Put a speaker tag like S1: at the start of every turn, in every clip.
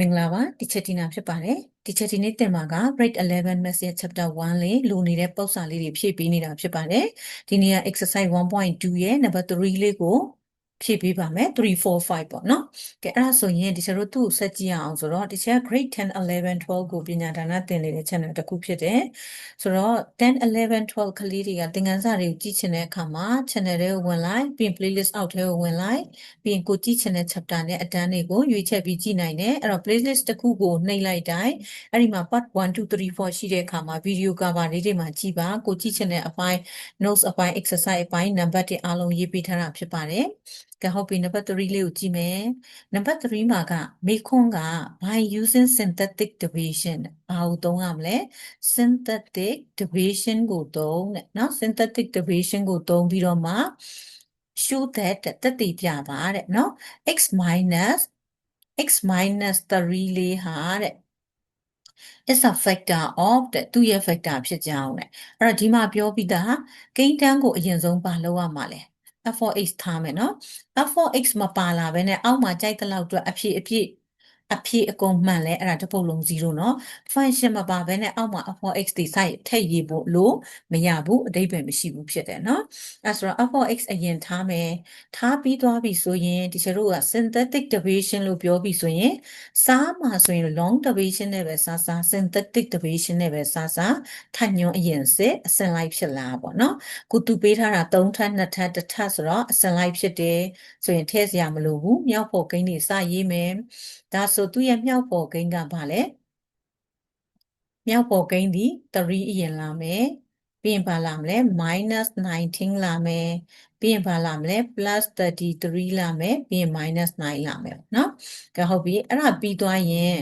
S1: မင်္ဂလာပါတီချက်တီနာဖြစ်ပါတယ်တီချက်တီနေ့တင်မှာက grade 11 maths ရဲ့ chapter 1လေးလိုနေတဲ့ပုံစံလေးတွေဖြည့်ပေးနေတာဖြစ်ပါတယ်ဒီနေ့က exercise 1.2ရဲ့ number 3လေးကို ဖြည့်ပေးပါမယ်3 4 5ပေါ့နော်ကဲအဲ့ဒါဆိုရင်ဒီချက်တို့သူ့ကိုဆက်ကြည့်ရအောင်ဆိုတော့ဒီချက် grade 10 11 12ကိုပညာဒါနသင်နေတဲ့ channel တစ်ခုဖြစ်တယ်ဆိုတော့10 11 12ကလေးတွေကသင်ခန်းစာတွေကိုကြည့်ချင်တဲ့အခါမှာ channel တွေကိုဝင်လိုက်ပြီးရင် playlist အောက်ထဲကိုဝင်လိုက်ပြီးရင်ကိုကြည့်ချင်တဲ့ chapter နဲ့အတန်းတွေကိုရွေးချယ်ပြီးကြည့်နိုင်တယ်အဲ့တော့ playlist တစ်ခုကိုနှိပ်လိုက်တိုင်းအဲ့ဒီမှာ part 1 2 3 4ရှိတဲ့အခါမှာ video cover လေးတွေမှာကြည့်ပါကိုကြည့်ချင်တဲ့အပိုင်း notes အပိုင်း exercise အပိုင်း number တွေအားလုံးရေးပေးထားတာဖြစ်ပါတယ်ကဲဟုတ်ပြီ number 3လေးကိုကြည့်မယ် number 3မှာကမေခွန်းက by using synthetic division ဘာကိုသုံးရမလဲ synthetic division ကိုသုံးတဲ့เนาะ synthetic division ကိုသုံးပြီးတော့မှ show that တက်တည်ပြပါတဲ့เนาะ x minus x minus 3လေးဟာတဲ့ is a factor of တဲ့သူ့ရဲ့ factor ဖြစ်ကြောင်းတဲ့အဲ့တော့ဒီမှာပြောပြီးသားကိန်းတန်းကိုအရင်ဆုံးပါလို့ရမှာလဲ f4x ထားမယ်နော် f4x မပါလာဘဲနဲ့အောက်မှာကြိုက်တဲ့လောက်အတွက်အဖြစ်အဖြစ် အဖြစ်အကုန်မှန်လဲအဲ့ဒါတစ်ပုတ်လုံး0เนาะ function မပါဘဲနဲ့အောက်မှာ f4x တွေစိုက်ထည့်ရေးဖို့လို့မရဘူးအတိတ်ပဲမရှိဘူးဖြစ်တယ်เนาะအဲ့ဆိုတော့ f4x အရင်ထားမယ်ထားပြီးသွားပြီဆိုရင်ဒီချတို့က synthetic division လို့ပြောပြီးဆိုရင်စားမှာဆိုရင် long division နဲ့ပဲစားစား synthetic division နဲ့ပဲစားစားထပ်ညွှန်းအရင်စစ်အစင်လိုက်ဖြစ်လာပေါ့เนาะကိုသူပေးထားတာ3ထပ်2ထပ်1ထပ်ဆိုတော့အစင်လိုက်ဖြစ်တယ်ဆိုရင်ထည့်စရာမလိုဘူးမြောက်ဖို့ကိန်းတွေစရေးမယ်ဒါ ဆိုသူ့ရဲ့မြောက်ပေါ်ကိန်းကဘာလဲမြောက်ပေါ်ကိန်းဒီ3အရင်လာမယ်ပြီးရင်ဘာလာမလဲ -19 လာမယ်ပြီးရင်ဘာလာမလဲ +33 လာမယ်ပြီးရင် -9 လာမယ်เนาะကဲဟုတ်ပြီအဲ့ဒါပြီးသွားရင်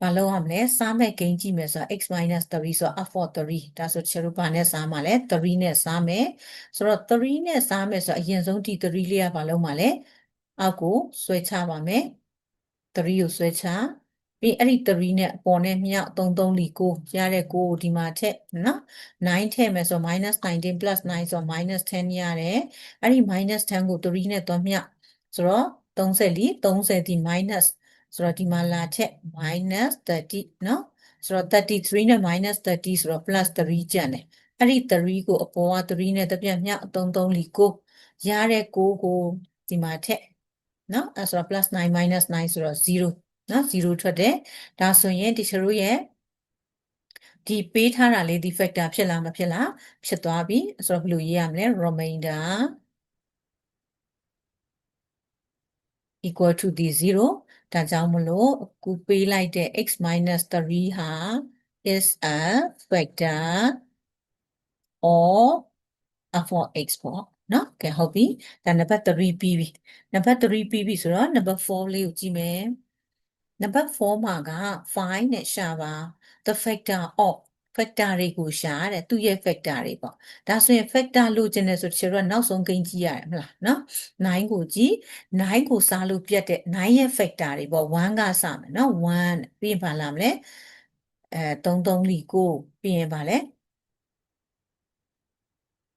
S1: ဘာလုပ်ရမလဲစားမဲ့ဂိမ်းကြည့်မယ်ဆိုတော့ x 3ဆိုတော့ f for 3ဒါဆိုချေတို့ဘာနဲ့စားမှာလဲ3နဲ့စားမယ်ဆိုတော့3နဲ့စားမယ်ဆိုတော့အရင်ဆုံးဒီ3လေးကဘာလုပ်မှာလဲအောက်ကိုဆွဲချပါမယ် 3ကိုဆွဲချပြီးအဲ့ဒီ3နဲ့အပေါ်နဲ့မြောက်3 3လီ9ရတဲ့9ကိုဒီမှာထည့်နော်9ထည့်မယ်ဆို -19 9ဆို -10 ရတယ်အဲ့ဒီ -10 ကို3နဲ့သွားမြောက်ဆိုတော့30လီ30ဒီ minus ဆိုတော့ဒီမှာလာထက် -30 เนาะဆိုတော့33နဲ့ -30 ဆိုတော့ +3 ကျန်တယ်အဲ့ဒီ3ကိုအပေါ်က3နဲ့တပြက်မြောက်33လီ9ရတဲ့9ကိုဒီမှာထက် နော်အဲဆိုတော့ +9 -9 ဆိုတော့0နော်0ထွက်တယ်ဒါဆိုရင် teacher တို့ရဲ့ဒီပေးထားတာလေးဒီ factor ဖြစ်လားမဖြစ်လားဖြစ်သွားပြီဆိုတော့ဘယ်လိုရေးရမလဲ remainder equal to ဒီ0ဒါကြောင့်မလို့အခုပေးလိုက်တဲ့ x minus 3ဟာ is a factor or a for x ပေါ့ နော်ကဲဟုတ်ပြီဒါနံပါတ်3ပြီးပြီနံပါတ်3ပြီးပြီဆိုတော့နံပါတ်4လေးကိုကြည့်မယ်နံပါတ်4မှာက find နဲ့ရှာပါ the factor of factor တွေကိုရှာတဲ့သူ့ရဲ့ factor တွေပေါ့ဒါဆိုရင် factor လို့ကျင်တယ်ဆိုချင်တော့နောက်ဆုံးကိန်းကြည့်ရတယ်မလားနော်9ကိုကြည့်9ကိုစားလို့ပြတ်တဲ့9ရဲ့ factor တွေပေါ့1ကစမယ်နော်1ပြီးရင်ဘာလာမလဲအဲ3 3လီ9ပြီးရင်ဘာလဲ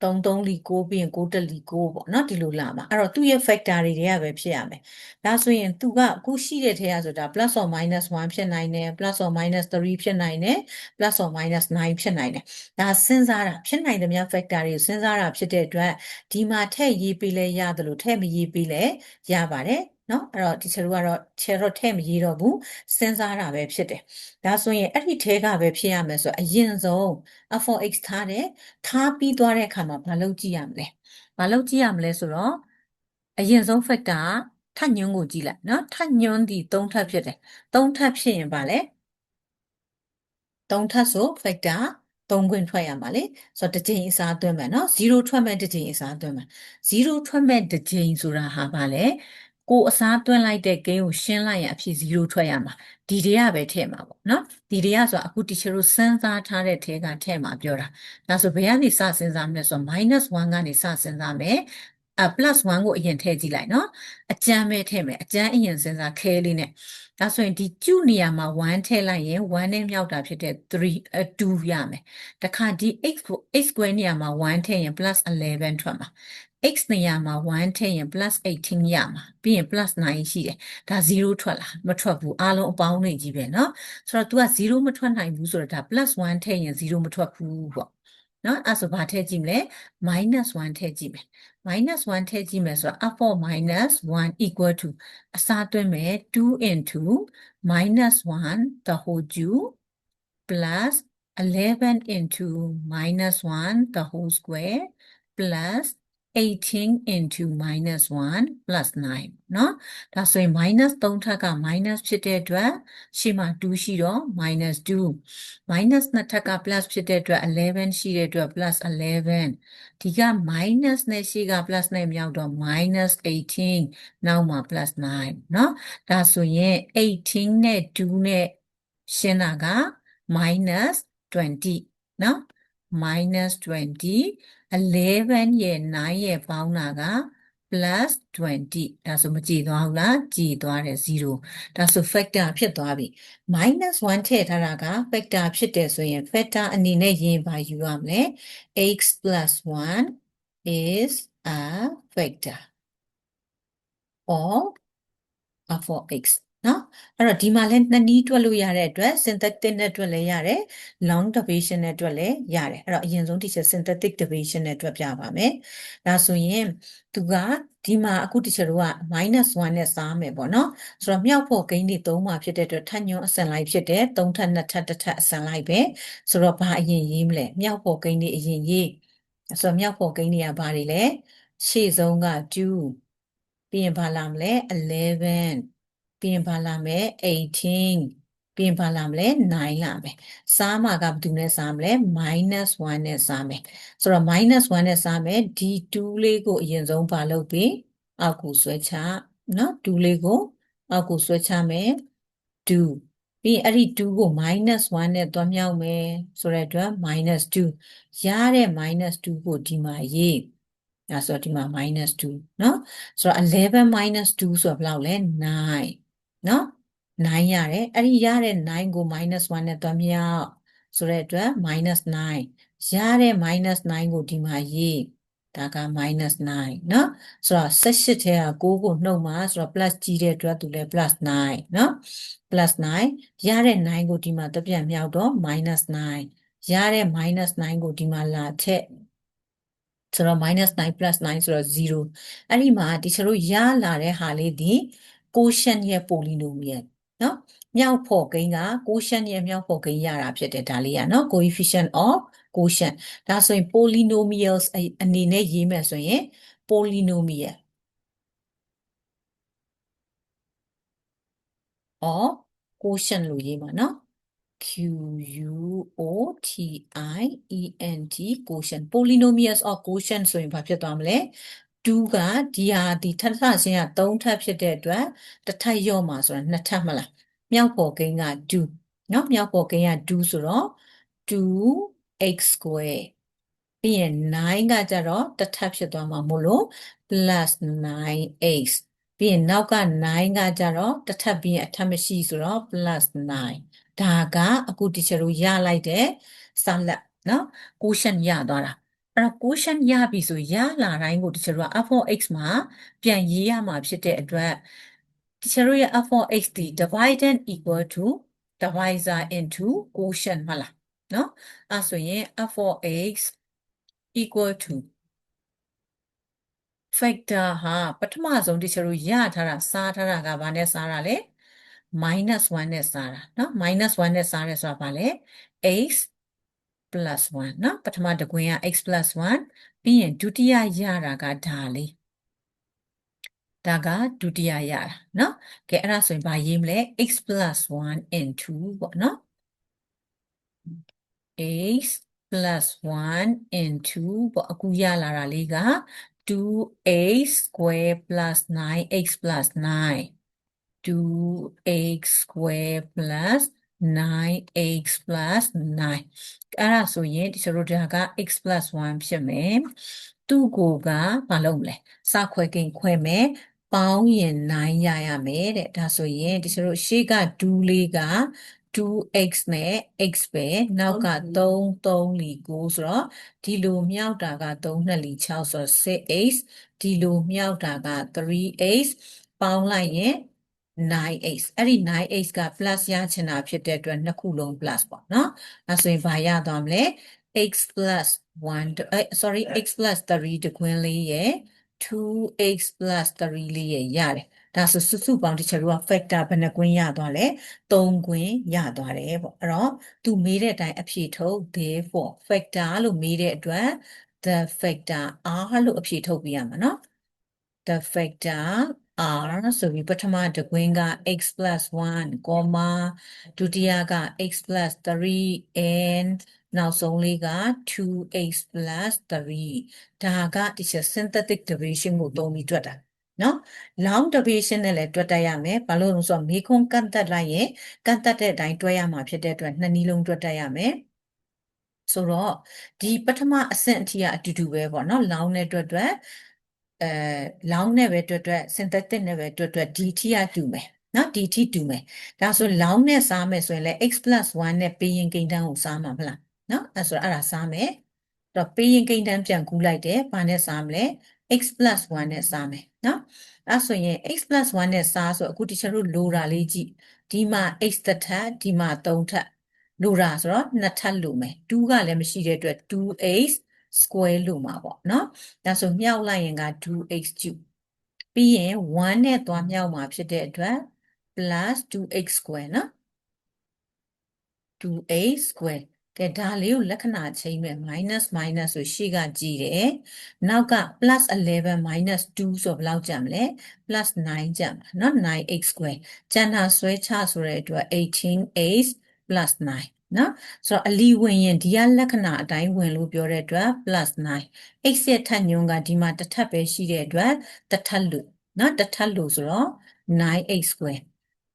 S1: 3 3လီ9ပြီးရင်9တက်လီ9ပေါ့နော်ဒီလိုလာမှာအဲ့တော့သူ့ရဲ့ factor တွေတွေကပဲဖြစ်ရမယ်ဒါဆိုရင်သူကအခုရှိတဲ့ထဲကဆိုတာ plus or minus 1ဖြစ်နိုင်တယ် plus or minus 3ဖြစ်နိုင်တယ် plus or minus 9ဖြစ်နိုင်တယ်ဒါစဉ်းစားတာဖြစ်နိုင်တဲ့များ factor တွေကိုစဉ်းစားတာဖြစ်တဲ့အတွက်ဒီမှာထည့်ရေးပေးလဲရတယ်လို့ထည့်မရေးပေးလဲရပါတယ် နော်အဲ့တော့ဒီချေတို့ကတော့ချေတော့ထဲ့မရေးတော့ဘူးစဉ်းစားတာပဲဖြစ်တယ်ဒါဆိုရင်အဲ့ဒီထဲကပဲဖြစ်ရမယ်ဆိုအရင်ဆုံး f4x ထားတယ်ထားပြီးသွားတဲ့အခါမှာမလုပ်ကြည့်ရမလဲမလုပ်ကြည့်ရမလဲဆိုတော့အရင်ဆုံး factor ထညွန်းကိုကြည့်လိုက်နော်ထညွန်းဒီ3ထပ်ဖြစ်တယ်3ထပ်ဖြစ်ရင်ဗာလဲ3ထပ်ဆို factor 3ခွင့်ထွက်ရမှာလေဆိုတော့တစ်ချိန်အစားသွင်းမယ်နော်0ထွက်မဲ့တစ်ချိန်အစားသွင်းမယ်0ထွက်မဲ့တစ်ချိန်ဆိုတာဟာဗာလဲ ကိုအစားသွင်းလိုက်တဲ့ဂိမ်းကိုရှင်းလိုက်ရင်အဖြစ်0ထွက်ရမှာဒီတွေကပဲထည့်မှာပေါ့နော်ဒီတွေကဆိုတာအခု teacher တို့စဉ်းစားထားတဲ့ထဲကထည့်မှာပြောတာဒါဆိုဘယ်ကနေစစဉ်းစားမလဲဆိုတော့ -1 ကနေစစဉ်းစားမယ်အ +1 ကိုအရင်ထည့်ကြည့်လိုက်နော်အကျန်းပဲထည့်မယ်အကျန်းအရင်စဉ်းစားခဲလေးနဲ့ဒါဆိုရင်ဒီကျုနေရာမှာ1ထည့်လိုက်ရင်1နဲ့မြောက်တာဖြစ်တဲ့3 2ရမယ်တခါဒီ x ကို x square နေရာမှာ1ထည့်ရင် +11 ထွက်မှာ x နေရာမှာ1ထည့်ရင် plus 18ရမှာပြီးရင် plus 9ရှိတယ်ဒါ0ထွက်လာမထွက်ဘူးအားလုံးအပေါင်းတွေကြီးပဲเนาะဆိုတော့ तू က0မထွက်နိုင်ဘူးဆိုတော့ဒါ plus 1ထည့်ရင်0မထွက်ဘူးပေါ့เนาะအဲ့ဆိုဘာထည့်ကြည့်မလဲ minus 1ထည့်ကြည့်မယ် minus 1ထည့်ကြည့်မယ်ဆိုတော့ up for minus 1 equal to အစားသွင်းမယ်2 into minus 1 the whole cube plus 11 into minus 1 the whole square plus 18 into minus 1 plus 9เนาะဒါဆိုရင် minus 3ထပ်က minus ဖြစ်တဲ့အတွက်ရှေ့မှာ2ရှိတော့ minus 2 minus 2ထပ်က plus ဖြစ်တဲ့အတွက်11ရှိတဲ့အတွက် plus 11ဒီက minus နဲ့ရှေ့က plus နဲ့မြောက်တော့ minus 18နောက်မှာ plus 9เนาะဒါဆိုရင်18နဲ့2နဲ့ရှင်းတာက minus 20เนาะ minus 20 11ရဲ့9ရဲ့ပေါင်းတာက plus 20ဒါဆိုမကြည်သွားဘူးလားကြည်သွားတယ်0ဒါဆို factor ဖြစ်သွားပြီ minus 1ထည့်ထားတာက factor ဖြစ်တယ်ဆိုရင် factor အနေနဲ့ရေးပါယူရမယ် x plus 1 is a factor of a for x နော်အဲ့တော့ဒီမှာလဲနှစ်နည်းတွက်လို့ရတဲ့အတွက် synthetic နဲ့တွက်လဲရတယ် long division နဲ့တွက်လဲရတယ်အဲ့တော့အရင်ဆုံး teacher synthetic division နဲ့တွက်ပြပါမယ်ဒါဆိုရင်သူကဒီမှာအခု teacher တို့က -1 နဲ့စားမယ်ပေါ့နော်ဆိုတော့မြောက်ဖို့ဂိမ်းတွေ3မှာဖြစ်တဲ့အတွက်ထပ်ညွှန်းအစင်လိုက်ဖြစ်တယ်3ထပ်2ထပ်တစ်ထပ်အစင်လိုက်ပဲဆိုတော့ဘာအရင်ရေးမလဲမြောက်ဖို့ဂိမ်းတွေအရင်ရေးဆိုတော့မြောက်ဖို့ဂိမ်းတွေကဘာတွေလဲရှေ့ဆုံးက2ပြီးရင်ဘာလာမလဲ11 ပြီးရင်ဘာလာမလဲ18ပြီးရင်ဘာလာမလဲ9လာမယ်စားမှာကဘယ်သူနဲ့စားမလဲ -1 နဲ့စားမယ်ဆိုတော့ -1 နဲ့စားမယ်ဒီ2လေးကိုအရင်ဆုံးဘာလုပ်ပြီးအောက်ကိုဆွဲချနော်2လေးကိုအောက်ကိုဆွဲချမယ်2ပြီးရင်အဲ့ဒီ2ကို -1 နဲ့တွားမြောက်မယ်ဆိုတဲ့အတွက် -2 ရတဲ့ -2 ကိုဒီမှာရေးအဲဆိုတော့ဒီမှာ -2 เนาะဆိုတော့11 -2 ဆိုတော့ဘယ်လောက်လဲ9 เนาะ9ရတယ်အဲ့ဒီရတဲ့9ကို -1 နဲ့တွက်မြောက်ဆိုတဲ့အတွက် -9 ရတဲ့ -9 ကိုဒီမှာရေးဒါက -9เนาะဆိုတော့18ထဲက6ကိုနှုတ်မှာဆိုတော့ plus ကြီးတဲ့အတွက်သူလည်း plus 9เนาะ plus 9ရတဲ့9ကိုဒီမှာတစ်ပြန်မြောက်တော့ -9 ရတဲ့ -9 ကိုဒီမှာလာထည့်ဆိုတော့ -9 plus 9ဆိုတော့0အဲ့ဒီမှာတချို့တို့ရလာတဲ့ဟာလေးဒီ ကိုရှန့်ရဲ့ပိုလီနိုမီယယ်နော်မြောက်ဖို့ဂိန်းကကိုရှန့်ရဲ့မြောက်ဖို့ဂိန်းရတာဖြစ်တယ်ဒါလေးကနော် coefficient of quotient ဒါဆိုရင် polynomials အနေနဲ့ရေးမယ်ဆိုရင် polynomial or quotient လို့ရေးမှာနော် Q U O T I E N T quotient polynomials or quotient ဆိုရင်ဘာဖြစ်သွားမလဲ 2ကဒီဟာဒီထပ်ထပ်ချင်းက3ထပ်ဖြစ်တဲ့အတွက်တစ်ထပ်ရော့မှာဆိုတာနှစ်ထပ်မလားမြောက်ပေါ်ကိန်းက2เนาะမြောက်ပေါ်ကိန်းက2ဆိုတော့ 2x square ပြီးရင်9ကကြတော့တစ်ထပ်ဖြစ်သွားမှာမို့လို့ plus 9x ပြီးရင်နောက်က9ကကြတော့တစ်ထပ်ပြီးရင်အထပ်မရှိဆိုတော့ plus 9ဒါကအခု teacher တို့ရလိုက်တဲ့ salad เนาะ quotient ရသွားတာ အဲ့တော့ quotient ရပြီဆိုရလာတိုင်းကို teacher တို့က f of x မှာပြန်ရေးရမှာဖြစ်တဲ့အတွက် teacher တို့ရဲ့ f of x ဒီ dividend equal to divisor into quotient ဟုတ်လားเนาะအဲ့ဆိုရင် f of x equal to factor ဟာပထမဆုံး teacher တို့ရထားတာစားထားတာကဘာနဲ့စားတာလဲ minus 1နဲ့စားတာเนาะ minus 1နဲ့စားရဲဆိုတာဘာလဲ x plus 1เนาะပထမတကွင်းက x plus 1ပြီးရင်ဒုတိယရတာကဒါလေးဒါကဒုတိယရတာเนาะကဲအဲ့ဒါဆိုရင်ဘာရေးမလဲ x plus 1 into ပေါ့เนาะ x plus 1 into ပေါ့အခုရလာတာလေးက 2x square plus 9x plus 9 2x square plus 9x plus 9အဲ့ဒါဆိုရင်ဒီဆိုတော့ဒါက x plus 1ဖြစ်မယ်သူ့ကိုကမလုပ်မလဲစခွဲကိန်းခွဲမယ်ပေါင်းရင်9ရရမယ်တဲ့ဒါဆိုရင်ဒီဆိုတော့ရှေ့က2လေးက 2x နဲ့ x ပဲနောက်က3 3လီ9ဆိုတော့ဒီလိုမြောက်တာက3နှစ်လီ6ဆိုတော့ 6x ဒီလိုမြောက်တာက 3x ပေါင်းလိုက်ရင် 9x အဲ့ဒီ 9x က plus ရချင်တာဖြစ်တဲ့အတွက်နှစ်ခုလုံး plus ပေါ့နော်အဲဆိုရင်ဘာရသွားမလဲ x plus 1အဲ sorry x plus 3တခွင်းလေးရဲ့ 2x plus 3လေးရဲ့ရတယ်ဒါဆိုစုစုပေါင်းတချို့က factor ဘယ်နှကွင်းရသွားလဲ3ကွင်းရသွားတယ်ပေါ့အဲ့တော့သူမေးတဲ့အတိုင်းအဖြေထုတ် therefore factor လို့မေးတဲ့အတွက် the factor r လို့အဖြေထုတ်ပြရမှာเนาะ the factor r ဆိုပြီးပထမတကွင်းက x plus 1, ဒုတိယက x plus 3 and နောက်ဆုံးလေးက 2x plus 3ဒါကဒီ synthetic derivation ကိုသုံးပြီးတွက်တာနော် long derivation နဲ့လည်းတွက်တတ်ရမယ်ဘာလို့လဲဆိုတော့မေခွန်းကန့်တက်လိုက်ရင်ကန့်တက်တဲ့အတိုင်းတွက်ရမှာဖြစ်တဲ့အတွက်နှစ်နည်းလုံးတွက်တတ်ရမယ်ဆိုတော့ဒီပထမအဆင့်အထိကအတူတူပဲပေါ့နော် long နဲ့တွက်တွက် အဲ long နဲ့ပဲတွက်တွက် synthetic နဲ့ပဲတွက်တွက်ဒီအထိကတူမယ်နော်ဒီအထိတူမယ်ဒါဆို long နဲ့စားမယ်ဆိုရင်လည်း x 1နဲ့ပေးရင်ကိန်းတန်းကိုစားမှာမလားနော်အဲဆိုတော့အဲ့ဒါစားမယ်တော့ပေးရင်ကိန်းတန်းပြန်ကူးလိုက်တယ်ဘာနဲ့စားမလဲ x 1နဲ့စားမယ်နော်အဲဆိုရင် x 1နဲ့စားဆိုအခုတချို့တို့လိုတာလေးကြည့်ဒီမှာ x တစ်ထပ်ဒီမှာ3ထပ်လိုတာဆိုတော့နှစ်ထပ်လိုမယ်2ကလည်းမရှိတဲ့အတွက် 2x square လိုမှာပေါ့နော်ဒါဆိုမြောက်လိုက်ရင်က 2x cube ပြီးရင်1နဲ့သွားမြောက်မှာဖြစ်တဲ့အတွက် plus 2x square နော် 2x square ကဲဒါလေးကိုလက္ခဏာချိန်မယ် minus minus ဆိုရှေ့ကကြည့်တယ်နောက်က plus 11 minus 2ဆိုဘယ်လောက်ကျန်မလဲ plus 9ကျန်မှာเนาะ 9x square ကျန်တာဆွဲချဆိုတဲ့အတွက် 18x plus 9 နော်ဆိုတော့အလီဝင်ရင်ဒီကလက္ခဏာအတိုင်းဝင်လို့ပြောတဲ့အတွက် +9 x ရဲ့ထပ်ညွန်းကဒီမှာတစ်ထပ်ပဲရှိတဲ့အတွက်တစ်ထပ်လို့နော်တစ်ထပ်လို့ဆိုတော့ 9x square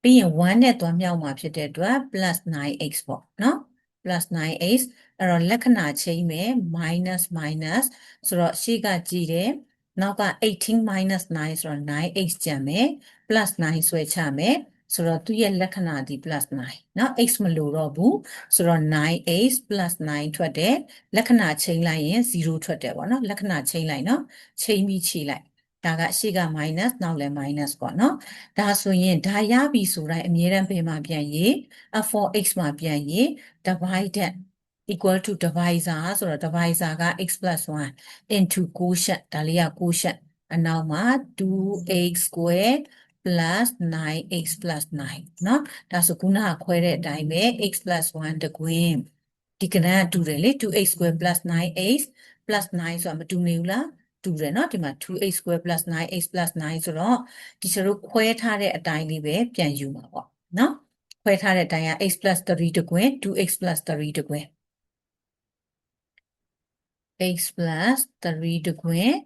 S1: ပြီးရင်1နဲ့သွားမြောက်မှာဖြစ်တဲ့အတွက် +9x ပေါ့နော် +9x အဲ့တော့လက္ခဏာချိန်မယ် minus minus ဆိုတော့ရှေ့ကကြည့်တယ်နောက်က18 minus 9ဆိုတော့ 9x ကျန်မယ် +9 ဆွဲချမယ် ဆိုတော့သူရဲ့လက္ခဏာဒီ +9 နော် x မလိုတော့ဘူးဆိုတော့ 9x +9 ထွက်တယ်လက္ခဏာချိန်လိုက်ရင်0ထွက်တယ်ပေါ့နော်လက္ခဏာချိန်လိုက်နော်ချိန်ပြီးချိန်လိုက်ဒါကအရှိက minus နောက်လဲ minus ပေါ့နော်ဒါဆိုရင်ဒါရပြီဆိုတိုင်းအမြဲတမ်းဘယ်မှာပြန်ရေး f4x မှာပြန်ရေး divided equal to divisor ဆိုတော့ divisor က x plus 1 into quotient ဒါလေးက quotient အနောက်မှာ 2x square plus 9x plus 9เนาะဒါဆိုခုနကခွဲတဲ့အတိုင်းပဲ x 1တကွင်းဒီကဏ္ဍကတူတယ်လေ 2x square plus 9x plus 9ဆိုတာမတူနေဘူးလားတူတယ်เนาะဒီမှာ 2x square plus 9x plus 9ဆိုတော့ဒီကျတို့ခွဲထားတဲ့အတိုင်းလေးပဲပြန်ယူမှာပေါ့เนาะခွဲထားတဲ့အတိုင်းက x plus 3တကွင်း 2x plus 3တကွင်း x plus 3တကွင်း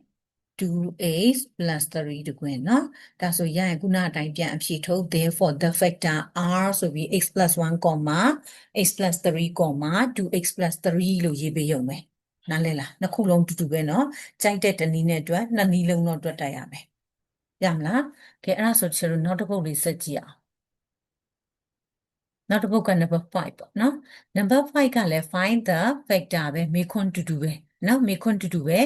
S1: 2x plus 3တကွင်းเนาะဒါဆိုရရင်ခုနအတိုင်းပြန်အဖြေထုတ် therefore the factor r ဆိုပြီး x plus 1, x plus 3, 2x plus 3လို့ရေးပေးရုံပဲနားလဲလားနှစ်ခုလုံးတူတူပဲเนาะကြိုက်တဲ့တနည်းနဲ့အတွက်နှစ်နည်းလုံးတော့တွက်တတ်ရမယ်ရမလားကဲအဲ့ဒါဆိုချင်လို့နောက်တစ်ပုဒ်လေးဆက်ကြည့်အောင်နောက်တစ်ပုဒ်က number 5ပေါ့နော် number 5ကလည်း find the factor ပဲမေခွန်းတူတူပဲနော်မေခွန်းတူတူပဲ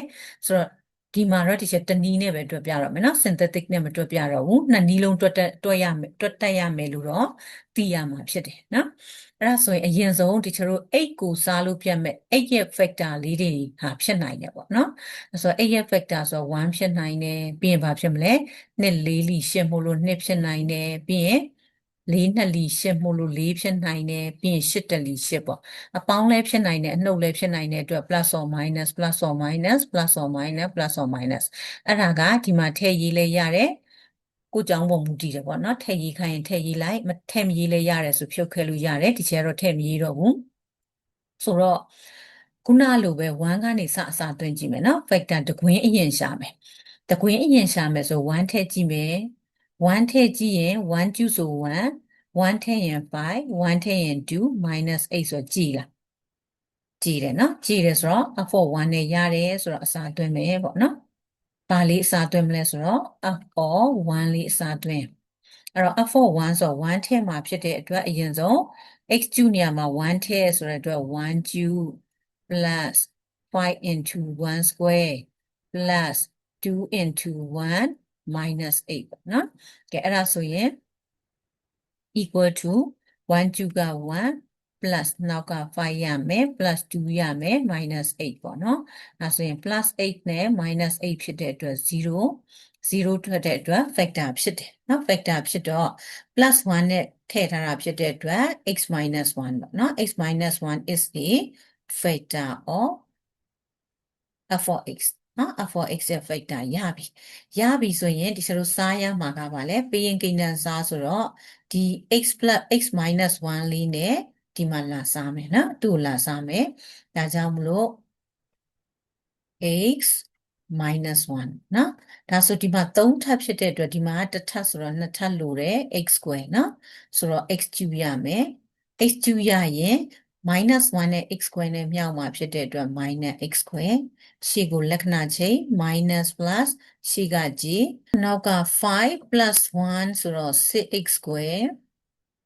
S1: ဆိုတော့ ဒီမှာတော့ဒီချက်တနည်းနဲ့ပဲတွက်ပြတော့မယ်နော် synthetic နဲ့မတွက်ပြတော့ဘူးနှစ်နည်းလုံးတွက်တက်တွက်ရမယ်တွက်တက်ရမယ်လို့တော့သိရမှာဖြစ်တယ်နော်အဲ့ဒါဆိုရင်အရင်ဆုံးဒီချက်တို့8ကိုစားလို့ပြတ်မဲ့8ရဲ့ factor လေးတွေဟာဖြစ်နိုင်တယ်ပေါ့နော်အဲ့ဆို8ရဲ့ factor ဆိုတော့1ဖြစ်နိုင်တယ်ပြီးရင်ဘာဖြစ်မလဲ2 4လီရှင်းမို့လို့2ဖြစ်နိုင်တယ်ပြီးရင် လေးနှစ်လီရှစ်မို့လို့လေးဖြစ်နိုင်တယ်ပြီးရင်ရှစ်တလီရှစ်ပေါ့အပေါင်းလည်းဖြစ်နိုင်တယ်အနှုတ်လည်းဖြစ်နိုင်တဲ့အတွက် plus or minus plus or minus plus or minus plus or minus အဲ့ဒါကဒီမှာထည့်ရေးလဲရတယ်ကိုကြောင်းပုံမူတည်တယ်ပေါ့နော်ထည့်ရေးခိုင်းရင်ထည့်ရေးလိုက်မထည့်မရေးလဲရတယ်ဆိုဖြုတ်ခဲ့လို့ရတယ်ဒီချက်တော့ထည့်မရေးတော့ဘူးဆိုတော့ခုနလိုပဲ1ကနေစအစသွင်းကြည့်မယ်နော် factor တကွင်းအရင်ရှာမယ်တကွင်းအရင်ရှာမယ်ဆို1ထည့်ကြည့်မယ် 1ထည့်ကြည့်ရင်1ကျူဆို1 1ထည့်ရင်5 1ထည့်ရင်2 minus 8ဆိုကြည်လားကြည်တယ်နော်ကြည်တယ်ဆိုတော့ f4 1နဲ့ရတယ်ဆိုတော့အစာသွင်းမယ်ပေါ့နော်ဘာလေးအစာသွင်းမလဲဆိုတော့ f4 1လေးအစာသွင်းအဲ့တော့ f for 1ဆိုတော့1ထဲမှာဖြစ်တဲ့အတွက်အရင်ဆုံး x cube နေရာမှာ1ထဲဆိုတဲ့အတွက်1 cube plus 5 into 1 square plus 2 into 1 minus 8ပေါ့နော်။ကဲအဲ့ဒါဆိုရင် equal to 1 cube က1 plus နောက်က5ရမယ် plus 2ရမယ် minus 8ပေါ့နော်။အဲဆိုရင် plus 8နဲ့ minus 8ဖြစ်တဲ့အတွက်0 0ထွက်တဲ့အတွက် factor ဖြစ်တယ်เนาะ factor ဖြစ်တော့ plus 1နဲ့ထည့်ထားတာဖြစ်တဲ့အတွက် x minus 1ပေါ့เนาะ x minus 1 is a factor of f of x နော် f of x ရဲ့ factor ရပြီရပြီဆိုရင်ဒီလိုစားရမှာကပါလဲပေးရင်ကိန်းတန်းစားဆိုတော့ဒီ x plus x minus 1လေးနဲ့ဒီမှာလာစားမယ်နော်သူ့ကိုလာစားမယ်ဒါကြောင့်မလို့ x minus 1နော်ဒါဆိုဒီမှာ3ထပ်ဖြစ်တဲ့အတွက်ဒီမှာတစ်ထပ်ဆိုတော့နှစ်ထပ်လို့တယ် x square နော်ဆိုတော့ x cube ရမယ် x cube ရရင် minus 1 နဲ့ x square နဲ့မြောက်မှာဖြစ်တဲ့အတွက် minus x square ရှေ့ကိုလက္ခဏာချိန် minus plus ရှေ့က g နောက်က5 plus 1ဆိုတော့ 6x square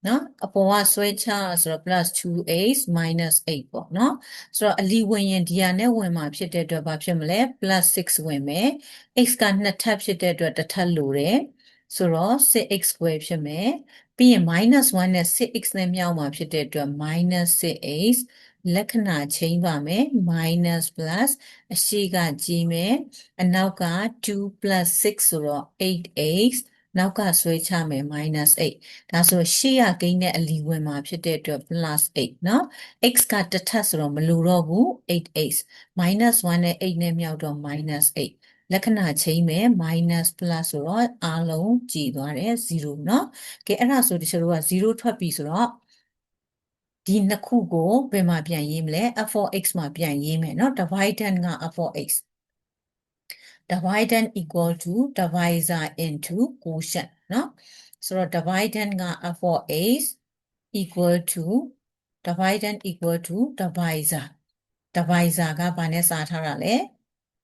S1: နော်အပေါ်ကဆွဲချဆိုတော့ plus 2x minus 8ပေါ့နော်ဆိုတော့အလီဝင်ရင်ဒီဟာနဲ့ဝင်မှာဖြစ်တဲ့အတွက်ဘာဖြစ်မလဲ plus 6ဝင်မယ် x ကနှစ်ထပ်ဖြစ်တဲ့အတွက်တစ်ထပ်လိုတယ်ဆိုတော့ 6x square ဖြစ်မယ် ပြီးရင် minus 1နဲ့ 6x နဲ့မြောက်မှာဖြစ်တဲ့အတွက် minus 6x လက္ခဏာချိန်ပါမယ် minus plus အရှိကကြီးမယ်အနောက်က2 plus 6ဆိုတော့ 8x နောက်ကဆွဲချမယ် minus 8ဒါဆိုရှေ့ရကိန်းနဲ့အလီဝင်မှာဖြစ်တဲ့အတွက် plus 8เนาะ x ကတစ်ထပ်ဆိုတော့မလိုတော့ဘူး 8x minus 1နဲ့8နဲ့မြောက်တော့ minus 8 လက္ခဏာချိန်မယ် minus plus ဆိုတော့အားလုံးကြည်သွားတယ်0เนาะကဲအဲ့ဒါဆိုဒီလိုက0ထွက်ပြီဆိုတော့ဒီနှစ်ခုကိုဘယ်မှာပြန်ရေးမလဲ f of x မှာပြန်ရေးမယ်เนาะ dividend က f of x dividend equal to divisor into quotient เนาะဆိုတော့ dividend က f of x equal to dividend equal to divisor divisor ကဘာနဲ့စာထားတာလဲ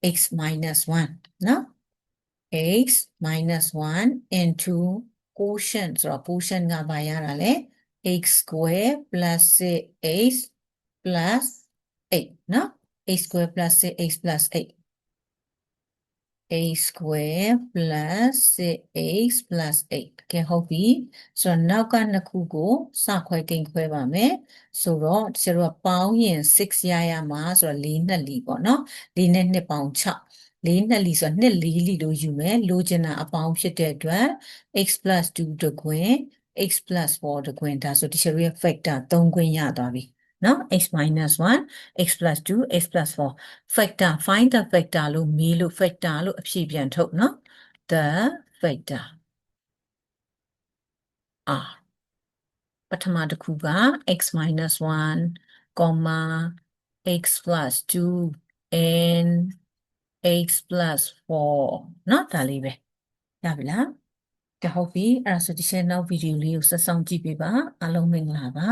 S1: x minus 1. no? x minus 1 into quotient. So, quotient ga bayarale x square plus x plus plus 8. no? x square plus x plus plus 8. A square plus 6x plus 8ကဲဟုတ်ပြီဆိုတော့နောက်ကနှစ်ခုကိုစခွဲကိန်းခွဲပါမယ်ဆိုတော့ကျတော့ပေါင်းရင်6ရရမှာဆိုတော့4နှစ်လီပေါ့နော်4နဲ့2ပေါင်း6 4နှစ်လီဆိုတော့2 4လီလို့ယူမယ်လိုချင်တာအပေါင်းဖြစ်တဲ့အတွက် x 2တကွင်း x 4တကွင်းဒါဆိုဒီချရဲ့ factor 3ခွင်းရသွားပြီ နော် x minus 1 x plus 2 x plus 4 factor find the factor လို့မေးလို့ factor လို့အဖြေပြန်ထုတ်နော် the factor r ပထမတစ်ခုက x minus 1 comma x plus 2 and x plus 4เนาะဒါလေးပဲရပြီလားတဟုတ်ပြီအဲ့ဒါဆိုဒီရှင်းနောက်ဗီဒီယိုလေးကိုဆက်ဆောင်ကြည့်ပေးပါအားလုံးမင်္ဂလာပါ